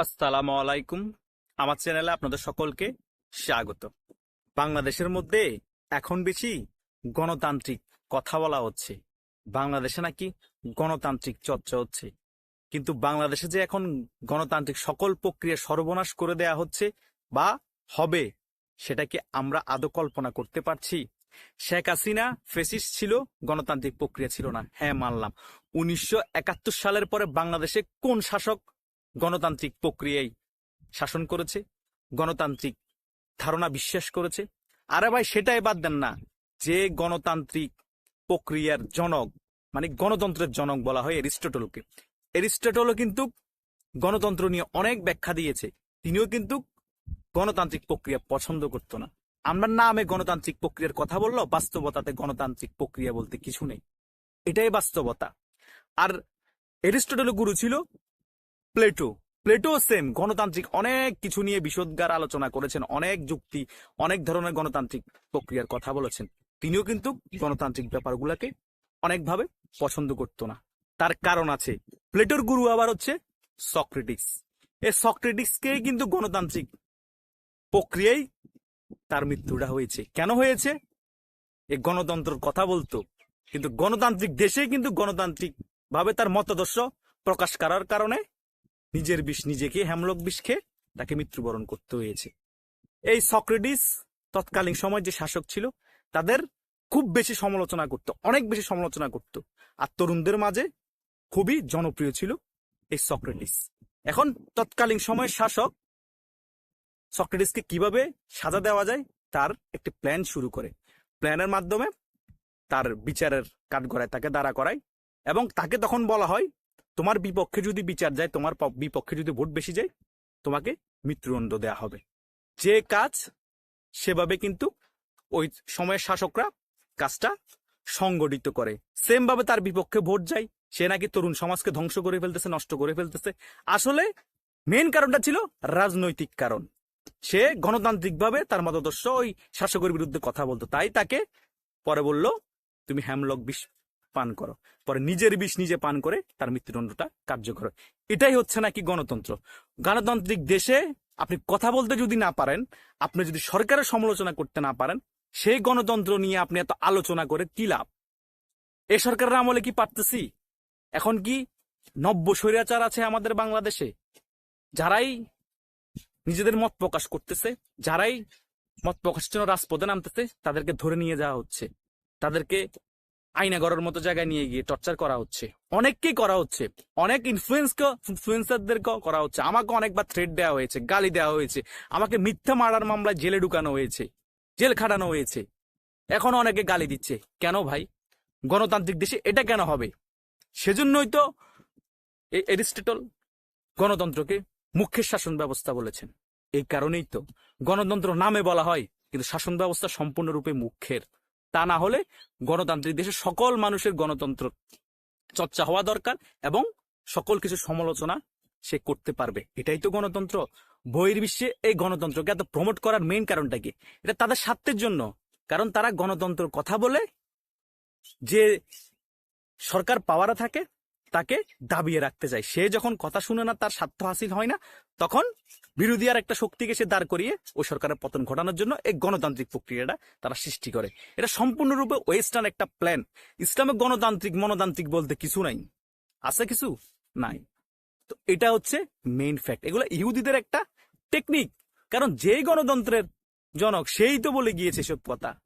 আসসালামু আলাইকুম। আমার চ্যানেলে আপনাদের সকলকে স্বাগত। বাংলাদেশের মধ্যে এখন বেশি গণতান্ত্রিক কথা বলা হচ্ছে। বাংলাদেশে নাকি গণতান্ত্রিক চর্চা হচ্ছে। কিন্তু বাংলাদেশে যে এখন গণতান্ত্রিক সকল প্রক্রিয়া সর্বনাশ করে দেয়া হচ্ছে বা হবে সেটাকে আমরা আদৌ কল্পনা করতে পারছি? শেখ হাসিনা ফেসিস ছিল, গণতান্ত্রিক প্রক্রিয়া ছিল না। হ্যাঁ মানলাম। উনিশশো একাত্তর সালের পরে বাংলাদেশে কোন শাসক গণতান্ত্রিক প্রক্রিয়ায় শাসন করেছে, গণতান্ত্রিক ধারণা বিশ্বাস করেছে। আরে ভাই, সেটাই বাদ দেন না। যে গণতান্ত্রিক প্রক্রিয়ার জনক মানে গণতন্ত্রের জনক বলা হয় এরিস্টটলকে। এরিস্টটলও কিন্তু গণতন্ত্র নিয়ে অনেক ব্যাখ্যা দিয়েছে। তিনিও কিন্তু গণতান্ত্রিক প্রক্রিয়া পছন্দ করতো না। আমরা নামে গণতান্ত্রিক প্রক্রিয়ার কথা বলল বাস্তবতাতে গণতান্ত্রিক প্রক্রিয়া বলতে কিছু নেই। এটাই বাস্তবতা। আর এরিস্টটলের গুরু ছিল প্লেটো প্লেটো সেম গণতান্ত্রিক অনেক কিছু নিয়ে বিশদগার আলোচনা করেছেন, অনেক যুক্তি, অনেক ধরনের গণতান্ত্রিক প্রক্রিয়ার কথা বলেছেন। তিনিও কিন্তু গণতান্ত্রিক ব্যাপারগুলোকে অনেকভাবে পছন্দ করতো না। তার কারণ আছে প্লেটোর গুরু আবার হচ্ছে সক্রেটিক্স এই সক্রেটিক্সকে কিন্তু গণতান্ত্রিক প্রক্রিয়ায় তার মৃত্যুটা হয়েছে। কেন হয়েছে? এ গণতন্ত্রের কথা বলতো। কিন্তু গণতান্ত্রিক দেশে কিন্তু গণতান্ত্রিক ভাবে তার মতাদর্শ প্রকাশ করার কারণে নিজের বিষ নিজেকে হ্যামলক বিষ খেয়ে তাকে মৃত্যুবরণ করতে হয়েছে। এই সক্রেটিস তৎকালীন সময় যে শাসক ছিল, তাদের খুব বেশি সমালোচনা করত, অনেক বেশি সমালোচনা করত। আর তরুণদের মাঝে খুবই জনপ্রিয় ছিল এই সক্রেটিস। এখন তৎকালীন সময়ের শাসক সক্রেটিসকে কীভাবে সাজা দেওয়া যায়, তার একটি প্ল্যান শুরু করে। প্ল্যানের মাধ্যমে তার বিচারের কাঠগড়ায় তাকে দাঁড়া করায় এবং তাকে তখন বলা হয় তোমার বিপক্ষে যদি বিচার যায়, তোমার বিপক্ষে যদি ভোট বেশি যায়, তোমাকে মৃত্যুদণ্ড দেয়া হবে। যে কাজ, সেভাবে কিন্তু ওই সময়ের শাসকরা কাজটা সংগঠিত করে। সেম ভাবে তার বিপক্ষে ভোট যায়, সে নাকি তরুণ সমাজকে ধ্বংস করে ফেলতেছে, নষ্ট করে ফেলতেছে। আসলে মেন কারণটা ছিল রাজনৈতিক কারণ। সে গণতান্ত্রিকভাবে তার মতাদর্শ ওই শাসকের বিরুদ্ধে কথা বলতো। তাই তাকে পরে বলল, তুমি হ্যামলক বিষ পান করো। পরে নিজের বিষ নিজে পান করে তার মৃত্যুদণ্ডটা কার্যকর এটাই হচ্ছে নাকি গণতন্ত্র? গণতান্ত্রিক দেশে আপনি কথা বলতে যদি না পারেন, আপনি যদি সরকারের সমালোচনা করতে না পারেন, সেই গণতন্ত্র নিয়ে আপনি এত আলোচনা করে কি লাভ? এ সরকারের আমলে কি পারতেছি? এখন কি নব্য স্বৈরাচার আছে আমাদের বাংলাদেশে? যারাই নিজেদের মত প্রকাশ করতেছে, যারাই মত প্রকাশের জন্য রাজপথে নামতেছে, তাদেরকে ধরে নিয়ে যাওয়া হচ্ছে। তাদেরকে আইনাগরের মতো জায়গায় নিয়ে গিয়ে টর্চার করা হচ্ছে। অনেককেই করা হচ্ছে। অনেক ইনফ্লুয়েন্স ইনফ্লুয়েন্সারদেরকেও করা হচ্ছে। আমাকে অনেকবার থ্রেড দেওয়া হয়েছে, গালি দেওয়া হয়েছে। আমাকে মিথ্যা মারার মামলায় জেলে ঢুকানো হয়েছে, জেল খাটানো হয়েছে। এখন অনেকে গালি দিচ্ছে। কেন ভাই? গণতান্ত্রিক দেশে এটা কেন হবে? সেজন্যই তো এরিস্টটল গণতন্ত্রকে মুখ্যের শাসন ব্যবস্থা বলেছেন। এই কারণেই তো গণতন্ত্র নামে বলা হয়, কিন্তু শাসন ব্যবস্থা সম্পূর্ণরূপে মুখ্যের। তা না হলে গণতান্ত্রিক দেশে সকল মানুষের গণতন্ত্র চর্চা হওয়া দরকার এবং সকল কিছু সমালোচনা সে করতে পারবে। এটাই তো গণতন্ত্র। বহির্বিশ্বে এই গণতন্ত্রকে এত প্রমোট করার মেইন কারণটা কি? এটা তাদের স্বার্থের জন্য। কারণ তারা গণতন্ত্র কথা বলে যে সরকার পাওয়ারা থাকে তাকে দাবিয়ে রাখতে চায়। সে যখন কথা শুনে না, তার স্বার্থ হাসিল হয় না, তখন বিরোধী আর একটা শক্তিকে সে দাঁড় করিয়ে ওই সরকারের পতন ঘটানোর জন্য এই গণতান্ত্রিক প্রক্রিয়াটা তারা সৃষ্টি করে। এটা সম্পূর্ণরূপে ওয়েস্টার্ন একটা প্ল্যান। ইসলামে গণতান্ত্রিক, মনতান্ত্রিক বলতে কিছু নাই। আছে কিছু? নাই। তো এটা হচ্ছে মেইন ফ্যাক্ট এগুলো ইহুদিদের একটা টেকনিক কারণ যেই গণতন্ত্রের জনক, সেই তো বলে গিয়েছে সব কথা।